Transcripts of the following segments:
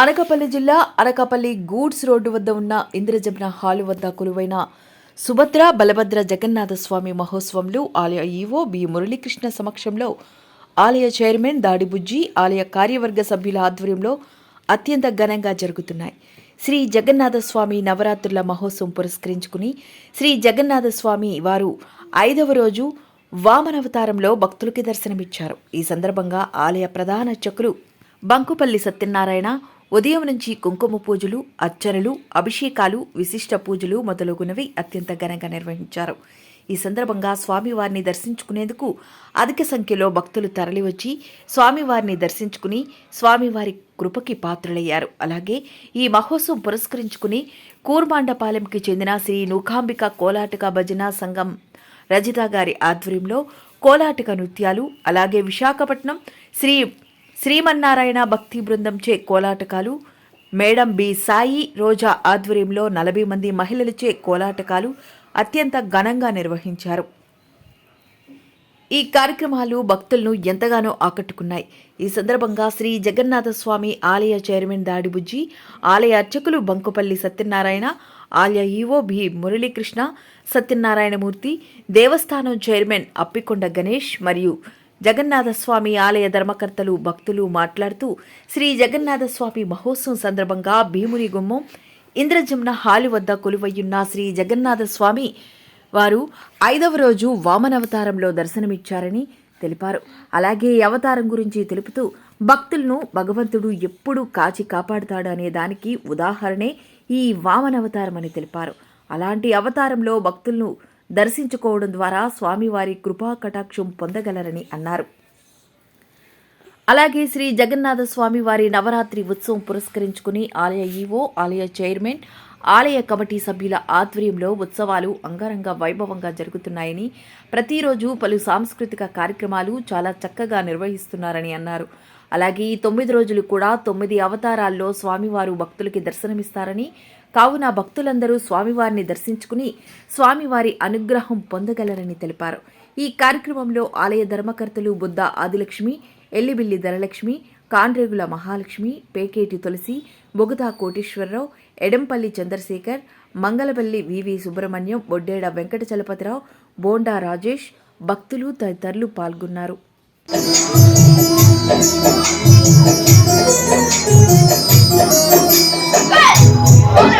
అనకాపల్లి జిల్లా Anakapalli goods road వద్ద ఉన్న ఇంద్రజమున హాలు వద్ద కొలువైన సుభద్ర బలభద్ర జగన్నాథ స్వామి మహోత్సవంలో ఆలయ ఈవో బి. మురళీకృష్ణ సమక్షంలో ఆలయ చైర్మన్ దాడిబుజ్జి ఆలయ కార్యవర్గ సభ్యుల ఆధ్వర్యంలో అత్యంత ఘనంగా జరుగుతున్నాయి. శ్రీ జగన్నాథ స్వామి నవరాత్రుల మహోత్సవం పురస్కరించుకుని శ్రీ జగన్నాథ స్వామి వారు ఐదవ రోజు వామనవతారంలో భక్తులకి దర్శనమిచ్చారు. ఈ సందర్భంగా ఆలయ ప్రధాన చకులు బంకుపల్లి సత్యనారాయణ ఉదయం నుంచి కుంకుమ పూజలు అర్చనలు అభిషేకాలు విశిష్ట పూజలు మొదలగునవి అత్యంత ఘనంగా నిర్వహించారు. ఈ సందర్భంగా స్వామివారిని దర్శించుకునేందుకు అధిక సంఖ్యలో భక్తులు తరలివచ్చి స్వామివారిని దర్శించుకుని స్వామివారి కృపకి పాత్రులయ్యారు. అలాగే ఈ మహోత్సవం పురస్కరించుకుని కూర్మాండపాలెంకి చెందిన శ్రీ నూకాంబిక కోలాటక భజన సంఘం రజిత గారి ఆధ్వర్యంలో కోలాటక నృత్యాలు అలాగే విశాఖపట్నం శ్రీ శ్రీమన్నారాయణ భక్తి బృందంచే కోలాటకాలు మేడం బి సాయి రోజా ఆధ్వర్యంలో నలభై మంది మహిళలచే కోలాటకాలు అత్యంత ఘనంగా నిర్వహించారు. ఈ కార్యక్రమాలు భక్తులను ఎంతగానో ఆకట్టుకున్నాయి. ఈ సందర్భంగా శ్రీ జగన్నాథ స్వామి ఆలయ చైర్మన్ దాడిబుజ్జి ఆలయ అర్చకులు బంకుపల్లి సత్యనారాయణ ఆలయ ఈవో బి మురళీకృష్ణ సత్యనారాయణమూర్తి దేవస్థానం చైర్మన్ అప్పికొండ గణేష్ మరియు జగన్నాథస్వామి ఆలయ ధర్మకర్తలు భక్తులు మాట్లాడుతూ శ్రీ జగన్నాథస్వామి మహోత్సవం సందర్భంగా భీముని గుమ్మం ఇంద్రజమున హాలు వద్ద కొలువయ్యున్న శ్రీ జగన్నాథస్వామి వారు ఐదవ రోజు వామనవతారంలో దర్శనమిచ్చారని తెలిపారు. అలాగే ఈ అవతారం గురించి తెలుపుతూ భక్తులను భగవంతుడు ఎప్పుడు కాచి కాపాడుతాడు అనే దానికి ఉదాహరణే ఈ వామనవతారం అని తెలిపారు. అలాంటి అవతారంలో భక్తులను దర్శించుకోవడం ద్వారా స్వామివారి కృపా కటాక్షం పొందగలరని అన్నారు. అలాగే శ్రీ జగన్నాథ స్వామి వారి నవరాత్రి ఉత్సవం పురస్కరించుకుని ఆలయ ఈవో ఆలయ చైర్మన్ ఆలయ కమిటీ సభ్యుల ఆధ్వర్యంలో ఉత్సవాలు అంగరంగ వైభవంగా జరుగుతున్నాయని ప్రతిరోజు పలు సాంస్కృతిక కార్యక్రమాలు చాలా చక్కగా నిర్వహిస్తున్నారని అన్నారు. అలాగే ఈ తొమ్మిది రోజులు కూడా తొమ్మిది అవతారాల్లో స్వామివారు భక్తులకి దర్శనమిస్తారని కావున భక్తులందరూ స్వామివారిని దర్శించుకుని స్వామివారి అనుగ్రహం పొందగలరని తెలిపారు ఈ కార్యక్రమంలో ఆలయ ధర్మకర్తలు బుద్ధ ఆదిలక్ష్మి ఎల్లిబిల్లి ధనలక్ష్మి కాండ్రేగుల మహాలక్ష్మి పేకేటి తులసి బొగుతా కోటేశ్వరరావు ఎడంపల్లి చంద్రశేఖర్ మంగళపల్లి వివి సుబ్రహ్మణ్యం బొడ్డేడ వెంకట చలపతిరావు బోండా రాజేష్ భక్తులు తదితరులు పాల్గొన్నారు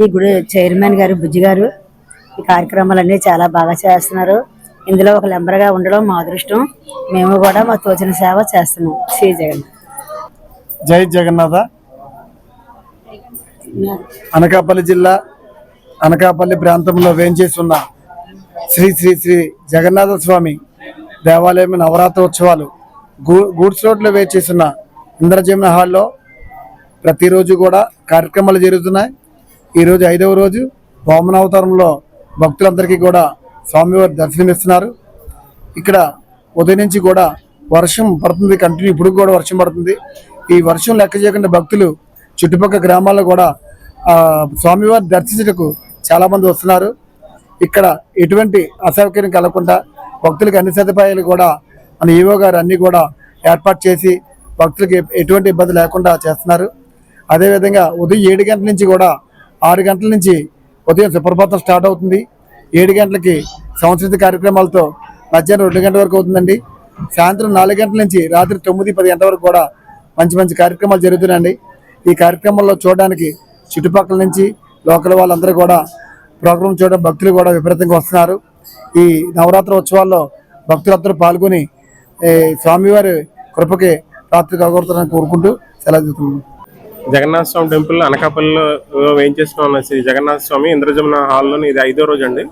ఈ గుడి చైర్మన్ గారు బుజ్జి గారు ఈ కార్యక్రమాలన్నీ చాలా బాగా చేస్తున్నారు. ఇందులో ఒక లెంబర్గా ఉండడం మా అదృష్టం. మేము కూడా మా తోచిన సేవ చేస్తున్నాం. శ్రీ జగన్ జై జగన్నాథ. అనకాపల్లి జిల్లా అనకాపల్లి ప్రాంతంలో వేంచేసి శ్రీ శ్రీ శ్రీ జగన్నాథ స్వామి దేవాలయం నవరాత్రి ఉత్సవాలు గూ గూడ్స్ రోడ్లో వేచేసిన ఇంద్రజమున హాల్లో ప్రతిరోజు కూడా కార్యక్రమాలు జరుగుతున్నాయి. ఈరోజు ఐదవ రోజు వామనావతారంలో భక్తులందరికీ కూడా స్వామివారి దర్శనమిస్తున్నారు. ఇక్కడ ఉదయం నుంచి కూడా వర్షం పడుతుంది కంటిన్యూ ఇప్పుడు కూడా వర్షం పడుతుంది. ఈ వర్షం లెక్క చేయకుండా భక్తులు చుట్టుపక్కల గ్రామాల్లో కూడా స్వామివారి దర్శించటకు చాలామంది వస్తున్నారు. ఇక్కడ ఎటువంటి అసౌకర్యం కలగకుండా భక్తులకు అన్ని సదుపాయాలు కూడా మన ఈవో గారు అన్నీ కూడా ఏర్పాటు చేసి భక్తులకి ఎటువంటి ఇబ్బంది లేకుండా చేస్తున్నారు. అదేవిధంగా ఉదయం ఏడు గంటల నుంచి కూడా ఆరు గంటల నుంచి ఉదయం సుప్రభాతం స్టార్ట్ అవుతుంది. ఏడు గంటలకి సంస్కృతి కార్యక్రమాలతో మధ్యాహ్నం రెండు గంటల వరకు అవుతుందండి. సాయంత్రం నాలుగు గంటల నుంచి రాత్రి తొమ్మిది పది గంటల వరకు కూడా మంచి మంచి కార్యక్రమాలు జరుగుతున్నాయండి. ఈ కార్యక్రమంలో చూడడానికి చుట్టుపక్కల నుంచి లోకల్ వాళ్ళందరూ కూడా ప్రోగ్రాం చూడడం భక్తులు కూడా విపరీతంగా వస్తున్నారు. ఈ నవరాత్రి ఉత్సవాల్లో భక్తులందరూ పాల్గొని స్వామివారి కృపకి రాత్రి కలగొడతారని కోరుకుంటూ సెలవు చెప్తున్నాను జగన్నాథ స్వామి టెంపుల్ అనకాపల్లిలో వేయించేసిన ఉన్న శ్రీ జగన్నాథ స్వామి ఇంద్రజమున హాల్లోని ఇది ఐదో రోజు అండి.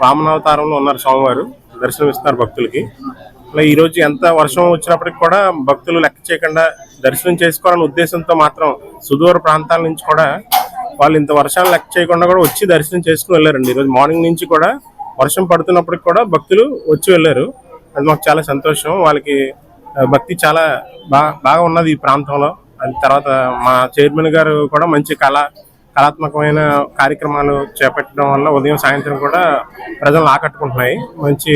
వామనావతారంలో ఉన్నారు స్వామివారు. దర్శనమిస్తున్నారు భక్తులకి. అలా ఈరోజు ఎంత వర్షం వచ్చినప్పటికి కూడా భక్తులు లెక్క చేయకుండా దర్శనం చేసుకోవాలనే ఉద్దేశంతో మాత్రం సుదూర ప్రాంతాల నుంచి కూడా వాళ్ళు ఇంత వర్షాలు లెక్క చేయకుండా కూడా వచ్చి దర్శనం చేసుకుని వెళ్ళారండి. ఈరోజు మార్నింగ్ నుంచి కూడా వర్షం పడుతున్నప్పటికి కూడా భక్తులు వచ్చి వెళ్ళారు. అది మాకు చాలా సంతోషం. వాళ్ళకి భక్తి చాలా బాగా బాగా ఉన్నది ఈ ప్రాంతంలో. తర్వాత మా చైర్మన్ గారు కూడా మంచి కళ కళాత్మకమైన కార్యక్రమాలు చేపట్టడం వల్ల ఉదయం సాయంత్రం కూడా ప్రజలను ఆకట్టుకుంటున్నాయి. మంచి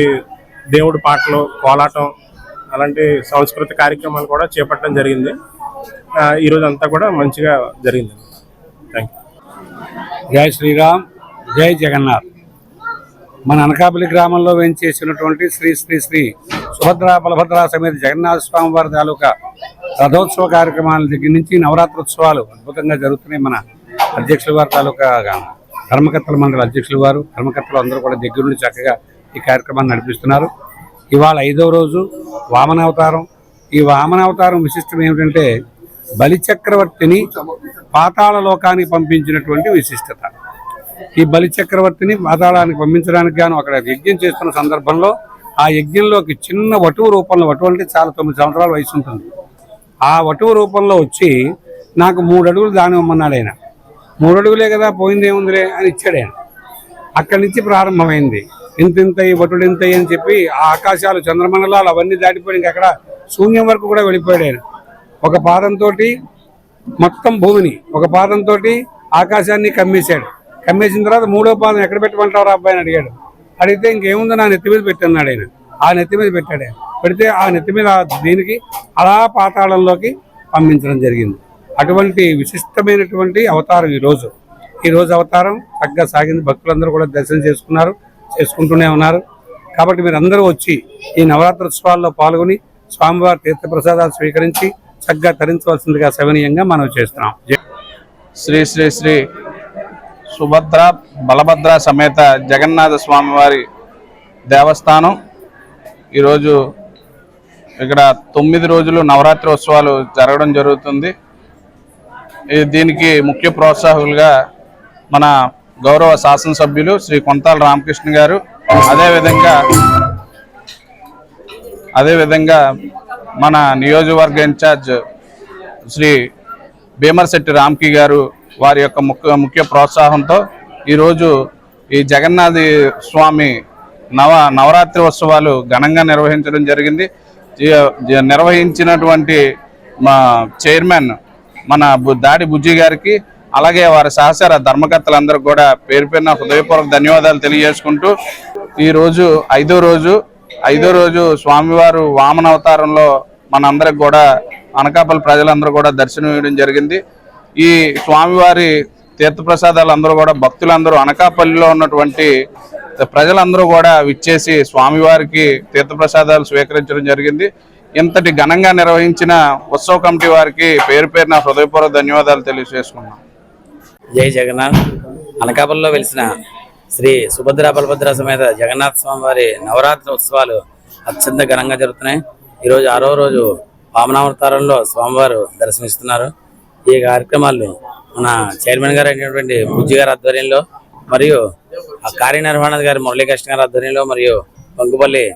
దేవుడి పాటలు కోలాటం అలాంటి సాంస్కృతిక కార్యక్రమాలు కూడా చేపట్టడం జరిగింది. ఈరోజు అంతా కూడా మంచిగా జరిగింది. థ్యాంక్ యూ జై శ్రీరామ్ జై జగన్నాథ్. మన అనకాపల్లి గ్రామంలో వేయించేసినటువంటి శ్రీ శ్రీ శ్రీ సుభద్ర బలభద్ర సమేత జగన్నాథ స్వామి వారి తాలూకా రథోత్సవ కార్యక్రమాల దగ్గర నుంచి నవరాత్రోత్సవాలు అద్భుతంగా జరుగుతున్నాయి మన అధ్యక్షుల వారి తాలూకా ధర్మకర్తల మండలి అధ్యక్షుల వారు ధర్మకర్తలు అందరూ కూడా దగ్గర నుండి చక్కగా ఈ కార్యక్రమాన్ని నడిపిస్తున్నారు. ఇవాళ ఐదవ రోజు వామనావతారం ఈ వామనావతారం విశిష్టం ఏమిటంటే బలిచక్రవర్తిని పాతాళ లోకానికి పంపించినటువంటి విశిష్టత. ఈ బలి చక్రవర్తిని పాతాళానికి పంపించడానికి గాను అక్కడ యజ్ఞం చేస్తున్న సందర్భంలో ఆ యజ్ఞంలోకి చిన్న వటువు రూపంలో వటువు అంటే చాలా తొమ్మిది సంవత్సరాల వయసు ఉంటుంది. ఆ వటువు రూపంలో వచ్చి నాకు మూడు అడుగులు దాని ఇవ్వమన్నాడు ఆయన. మూడు అడుగులే కదా పోయింది ఏముందిలే అని ఇచ్చాడు ఆయన. అక్కడి నుంచి ప్రారంభమైంది. ఇంత ఇంత ఈ వటుడు ఇంత అని చెప్పి ఆ ఆకాశాలు చంద్రమండలాలు అవన్నీ దాటిపోయి అక్కడ శూన్యం వరకు కూడా వెళ్ళిపోయాడు ఆయన. ఒక పాదంతో మొత్తం భూమిని ఒక పాదంతో ఆకాశాన్ని కమ్మేశాడు. కమ్మేసిన తర్వాత మూడో పాదం ఎక్కడ పెట్టమంటారు అబ్బాయి అని అడిగాడు. అడిగితే ఇంకేముందో? నా నెత్తి మీద పెట్టన్నాడు ఆయన. ఆ నెత్తి మీద పెట్టాడు ఆయన. పెడితే ఆ నెత్తి మీద దీనికి అలా పాతాళంలోకి పంపించడం జరిగింది. అటువంటి విశిష్టమైనటువంటి అవతారం ఈ రోజు. అవతారం చక్కగా సాగింది. భక్తులందరూ కూడా దర్శనం చేసుకున్నారు చేసుకుంటూనే ఉన్నారు. కాబట్టి మీరు అందరూ వచ్చి ఈ నవరాత్రోత్సవాల్లో పాల్గొని స్వామివారి తీర్థప్రసాదాలు స్వీకరించి చక్కగా తరించవలసిందిగా సవనీయంగా మనం చేస్తున్నాం. శ్రీ శ్రీ శ్రీ సుభద్ర బలభద్ర సమేత జగన్నాథ స్వామివారి దేవస్థానం. ఈరోజు ఇక్కడ తొమ్మిది రోజులు నవరాత్రి ఉత్సవాలు జరగడం జరుగుతుంది. దీనికి ముఖ్య ప్రోత్సాహకులుగా మన గౌరవ శాసనసభ్యులు శ్రీ కొంతాల రామకృష్ణ గారు అదేవిధంగా అదేవిధంగా మన నియోజకవర్గ ఇన్ఛార్జ్ శ్రీ భీమర్శెట్టి రామ్కి గారు వారి యొక్క ముఖ్య ముఖ్య ప్రోత్సాహంతో ఈరోజు ఈ జగన్నాథి స్వామి నవ నవరాత్రి ఉత్సవాలు ఘనంగా నిర్వహించడం జరిగింది. జ- నిర్వహించినటువంటి మా చైర్మన్ మన బు- దాడి బుజ్జి గారికి అలాగే వారి సహచర ధర్మకర్తలందరూ కూడా పేరు పేరున హృదయపూర్వక ధన్యవాదాలు తెలియజేసుకుంటూ ఈరోజు ఐదో రోజు ఐదో రోజు స్వామివారు వామన అవతారంలో మనందరికి కూడా అనకాపల్లి ప్రజలందరూ కూడా దర్శనం ఇవ్వడం జరిగింది. ఈ స్వామివారి తీర్థప్రసాదాలు అందరూ కూడా భక్తులందరూ అనకాపల్లిలో ఉన్నటువంటి ప్రజలందరూ కూడా విచ్చేసి స్వామివారికి తీర్థప్రసాదాలు స్వీకరించడం జరిగింది. ఇంతటి ఘనంగా నిర్వహించిన ఉత్సవ కమిటీ వారికి పేరు పేరున హృదయపూర్వక ధన్యవాదాలు తెలియజేసుకున్నాం జై జగన్నాథ్. అనకాపల్లిలో వెలిసిన శ్రీ సుభద్ర బలభద్ర సమేత జగన్నాథ స్వామి వారి నవరాత్రి ఉత్సవాలు అత్యంత ఘనంగా జరుగుతున్నాయి. ఈరోజు ఆరో రోజు వామనావతారంలో స్వామివారు దర్శనమిస్తున్నారు. ఈ కార్యక్రమాలు మన చైర్మన్ గారు అయినటువంటి బుజ్జి గారి ఆధ్వర్యంలో మరియు ఆ కార్యనిర్వహణ గారి మురళీకృష్ణ గారి ఆధ్వర్యంలో మరియు పంకుపల్లి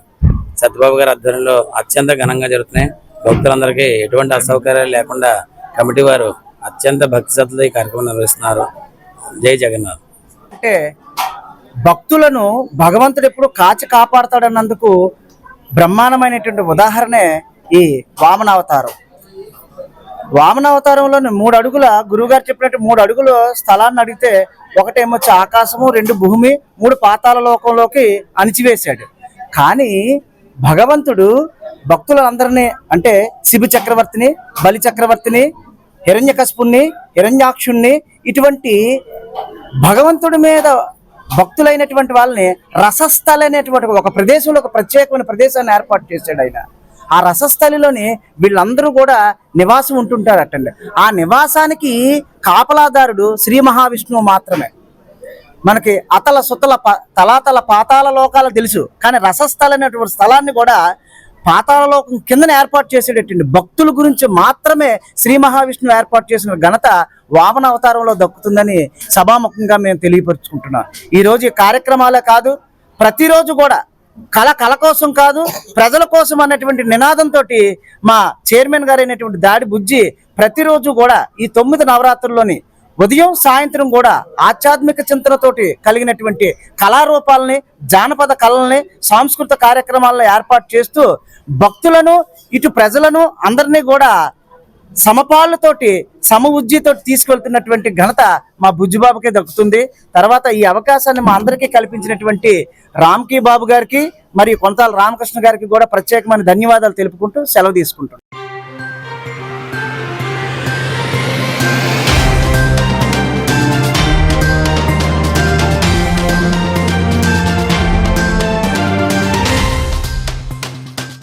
సత్యబాబు గారి ఆధ్వర్యంలో అత్యంత ఘనంగా జరుగుతున్నాయి. భక్తులందరికీ ఎటువంటి అసౌకర్యాలు లేకుండా కమిటీ వారు అత్యంత భక్తి శ్రద్ధలతో ఈ కార్యక్రమం నిర్వహిస్తున్నారు. జై జగన్నాథ్. అంటే భక్తులను భగవంతుడు ఎప్పుడు కాచి కాపాడుతాడన్నందుకు బ్రహ్మాండమైనటువంటి ఉదాహరణే ఈ వామనావతారం. వామనావతారంలోని మూడు అడుగుల గురువుగారు చెప్పినట్టు మూడు అడుగుల స్థలాన్ని అడిగితే ఒకటేమొచ్చి ఆకాశము రెండు భూమి మూడు పాతాల లోకంలోకి అణిచివేశాడు. కానీ భగవంతుడు భక్తులందరినీ అంటే శిబి చక్రవర్తిని బలి చక్రవర్తిని హిరణ్యకశపుణ్ణి హిరణ్యాక్షుణ్ణి ఇటువంటి భగవంతుడి మీద భక్తులైనటువంటి వాళ్ళని రసస్థలైనటువంటి ఒక ప్రదేశంలో ఒక ప్రత్యేకమైన ప్రదేశాన్ని ఏర్పాటు చేశాడు ఆయన. ఆ రసస్థలిలోని వీళ్ళందరూ కూడా నివాసం ఉంటుంటారటండి. ఆ నివాసానికి కాపలాదారుడు శ్రీ మహావిష్ణువు మాత్రమే. మనకి అతల సుతల ప- తలాతల పాతాల లోకాలు తెలుసు కానీ రసస్థల అనేటువంటి స్థలాన్ని కూడా పాతాలలోకం కిందన ఏర్పాటు చేసేటటువంటి భక్తుల గురించి మాత్రమే శ్రీ మహావిష్ణువు ఏర్పాటు చేసిన ఘనత వామన అవతారంలో దక్కుతుందని సభాముఖంగా మేము తెలియపరుచుకుంటున్నాం. ఈరోజు ఈ కార్యక్రమాలే కాదు ప్రతిరోజు కూడా కళ కళ కోసం కాదు ప్రజల కోసం అన్నటువంటి నినాదంతో మా చైర్మన్ గారైనటువంటి అయినటువంటి దాడి బుజ్జి ప్రతిరోజు కూడా ఈ తొమ్మిది నవరాత్రుల్లోని ఉదయం సాయంత్రం కూడా ఆధ్యాత్మిక చింతనతోటి కలిగినటువంటి కళారూపాలని జానపద కళల్ని సాంస్కృతిక కార్యక్రమాలను ఏర్పాటు చేస్తూ భక్తులను ఇటు ప్రజలను అందరినీ కూడా సమపాళ్ళతోటి సమ ఉజ్జితోటి తీసుకెళ్తున్నటువంటి ఘనత మా బుజ్జిబాబుకే దక్కుతుంది. తర్వాత ఈ అవకాశాన్ని మా అందరికీ కల్పించినటువంటి రామ్కీ బాబు గారికి మరియు కొంతాల రామకృష్ణ గారికి కూడా ప్రత్యేకమైన ధన్యవాదాలు తెలుపుకుంటూ సెలవు తీసుకుంటాం